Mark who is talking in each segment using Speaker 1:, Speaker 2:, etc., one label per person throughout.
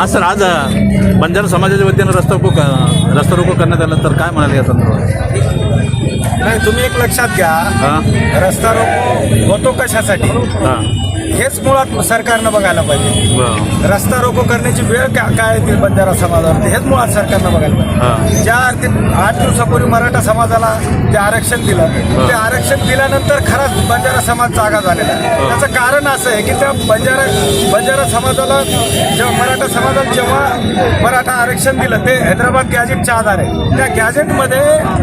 Speaker 1: हा सर आज बंजारा समाजाच्या वतीनं रस्ता रोको रस्ता रोको करण्यात आला तर काय म्हणाले या संदर्भात?
Speaker 2: नाही तुम्ही एक लक्षात घ्या. रस्ता रोको होतो कशासाठी?
Speaker 1: हां.
Speaker 2: हेच मुळात सरकारनं बघायला पाहिजे. रस्ता रोको करण्याची वेळ का काय येतील बंजारा समाजावरती हेच मुळात सरकारनं बघायला पाहिजे. ज्या अर्थी आठ दिवसापूर्वी मराठा समाजाला ते आरक्षण दिलं ते आरक्षण दिल्यानंतर खराच बंजारा समाज जागा झालेला आहे. त्याचं कारण असं आहे की त्या बंजारा बंजारा समाजाला जेव्हा मराठा समाजाला जेव्हा मराठा आरक्षण दिलं ते हैदराबाद गॅजेटच्या आधारे. त्या गॅजेटमध्ये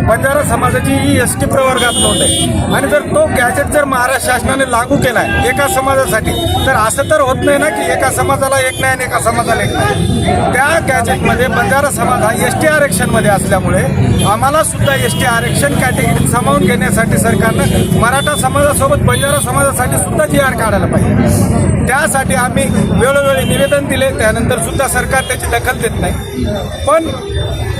Speaker 2: बंजारा समाजाची ही एस टी प्रवर्गात नोंद आहे. आणि जर तो गॅजेट जर महाराष्ट्र शासनाने लागू केलाय एका समाजासाठी तर असं तर होत नाही ना की एका समाजाला एक नाही आणि एका समाजाला एक नाही. त्या गॅजेटमध्ये बंजारा समाज हा एस टी आरक्षणमध्ये असल्यामुळे आम्हाला सुद्धा एस टी आरक्षण कॅटेगरीत सामावून घेण्यासाठी सरकारनं मराठा समाजासोबत बंजारा समाजासाठी सुद्धा जी आर काढायला पाहिजे. त्यासाठी आम्ही वेळोवेळी निवेदन दिले. त्यानंतर सुद्धा सरकार त्याची दखल देत नाही. पण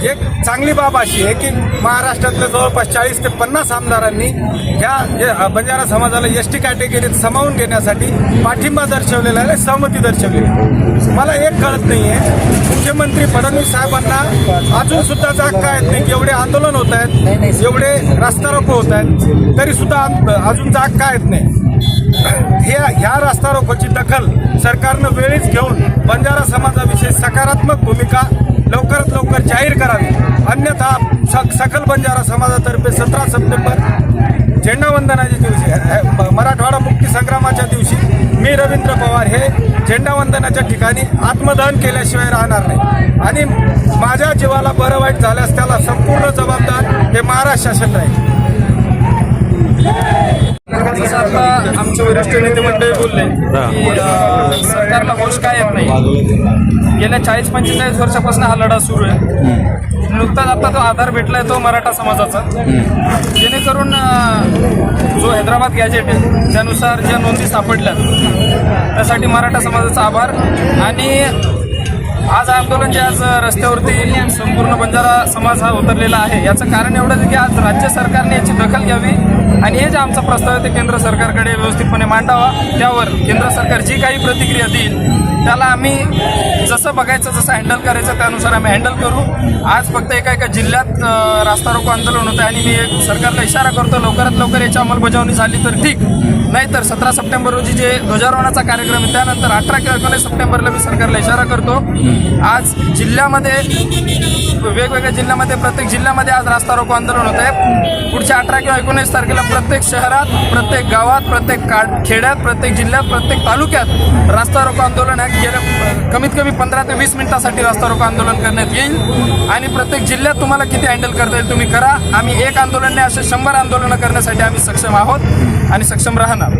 Speaker 2: एक चांगली बाब अशी आहे की महाराष्ट्रातल्या जवळपास चाळीस ते पन्नास आमदारांनी ह्या जे बंजारा समाजाला एस टी कॅटेगरीत सामावून घेण्यासाठी पाठिंबा दर्शवलेला आहे सहमती दर्शवलेली आहे. मला एक कळत नाही आहे मुख्यमंत्री फडणवीस साहेबांना अजून सुद्धा जाग काय येत नाही एवढे आंदोलन होत आहेत एवढे रस्ता रोको होत आहेत तरी सुद्धा अजून जाग काय येत नाही ह्या ह्या रस्ता रोकोची दखल सरकारनं वेळीच घेऊन बंजारा समाजाविषयी सकारात्मक भूमिका लवकरात लवकर जाहीर करावी अन्यथा सक सकल बंजारा समाजातर्फे सतरा सप्टेंबर झेंडावंदनाच्या दिवशी मराठवाडा मुक्ती संग्रामाच्या दिवशी मी रवींद्र पवार हे झेंडावंदनाच्या ठिकाणी आत्मदहन केल्याशिवाय राहणार नाही. आणि माझ्या जीवाला बरं वाईट झाल्यास त्याला संपूर्ण जबाबदार हे महाराष्ट्र शासन राहील.
Speaker 3: आमचे वरिष्ठ नेते मंडळी बोलले की सरकारला होश काय येत नाही? गेल्या चाळीस पंचेचाळीस वर्षापासून हा लढा सुरू आहे. नुकताच आता तो आधार भेटलाय तो मराठा समाजाचा. जेणेकरून जो हैदराबाद गॅजेट आहे त्यानुसार ज्या नोंदी सापडल्या त्यासाठी मराठा समाजाचा आभार. आणि आज आंदोलन जे आज रस्त्यावरती संपूर्ण बंजारा समाज हा उतरलेला आहे याचं कारण एवढंच की आज राज्य सरकारने याची दखल घ्यावी. आणि हे जे आमचा प्रस्ताव आहे ते केंद्र सरकारकडे व्यवस्थितपणे मांडावा. त्यावर केंद्र सरकार जी काही प्रतिक्रिया देईल त्याला आम्ही जसं बघायचं जसं हँडल करायचं त्यानुसार आम्ही हँडल करू. आज फक्त एका एका जिल्ह्यात रास्ता रोको आंदोलन होतं आणि मी एक सरकारला इशारा करतो लवकरात लवकर याची अंमलबजावणी झाली तर ठीक. नाहीतर सतरा सप्टेंबर रोजी जे ध्वजारोहणाचा कार्यक्रम आहे त्यानंतर अठरा किंवा एकोणीस सप्टेंबरला मी सरकारला इशारा करतो. आज जिल्ह्यामध्ये वेगवेगळ्या जिल्ह्यामध्ये प्रत्येक जिल्ह्यामध्ये आज रास्ता रोको आंदोलन होत आहे पुढच्या अठरा किंवा एकोणीस तारखेला प्रत्येक शहरात प्रत्येक गावात प्रत्येक का खेड्यात प्रत्येक जिल्ह्यात प्रत्येक तालुक्यात रास्ता रोको आंदोलन आहे. गेल्या कमीत कमी पंधरा ते वीस मिनिटासाठी रास्ता रोको आंदोलन करण्यात येईल. आणि प्रत्येक जिल्ह्यात तुम्हाला किती हँडल करता येईल तुम्ही करा. आम्ही एक आंदोलन नाही असे शंभर आंदोलनं करण्यासाठी आम्ही सक्षम आहोत आणि सक्षम राहणार.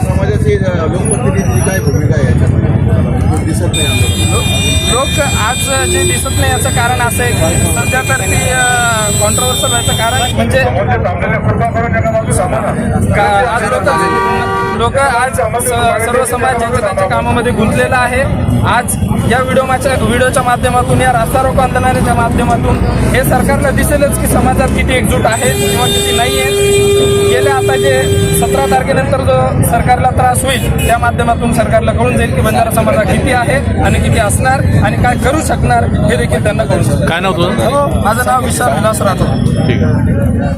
Speaker 4: समाजाची अ, लोकप्रतिनिधीची काय भूमिका आहे दिसत नाही
Speaker 3: लोक आज जे दिसत नाही याचं कारण असं आहे. की सध्या तर ती कॉन्ट्रोवर्सल व्हायचं कारण म्हणजे का- आज लोक लोक आज सर्व समाज ज्यांच्या त्यांच्या कामामध्ये गुंतलेला आहे. आज या व्हिडिओच्या व्हिडिओच्या माध्यमातून या रास्ता रोको आंदोलनाच्या माध्यमातून हे सरकारला दिसेलच की समाजात किती एकजूट आहे किंवा किती नाही आहे गेल्या आता जे सतरा तारखेनंतर जो सरकारला त्रास होईल त्या माध्यमातून सरकारला कळून जाईल की बंजारा समाज हा किती आहे आणि किती असणार आणि काय करू शकणार हे देखील त्यांना कळू शकणार
Speaker 1: काय नव्हतं
Speaker 3: माझं नाव विशाल विलास राठोड
Speaker 1: ठीक आहे.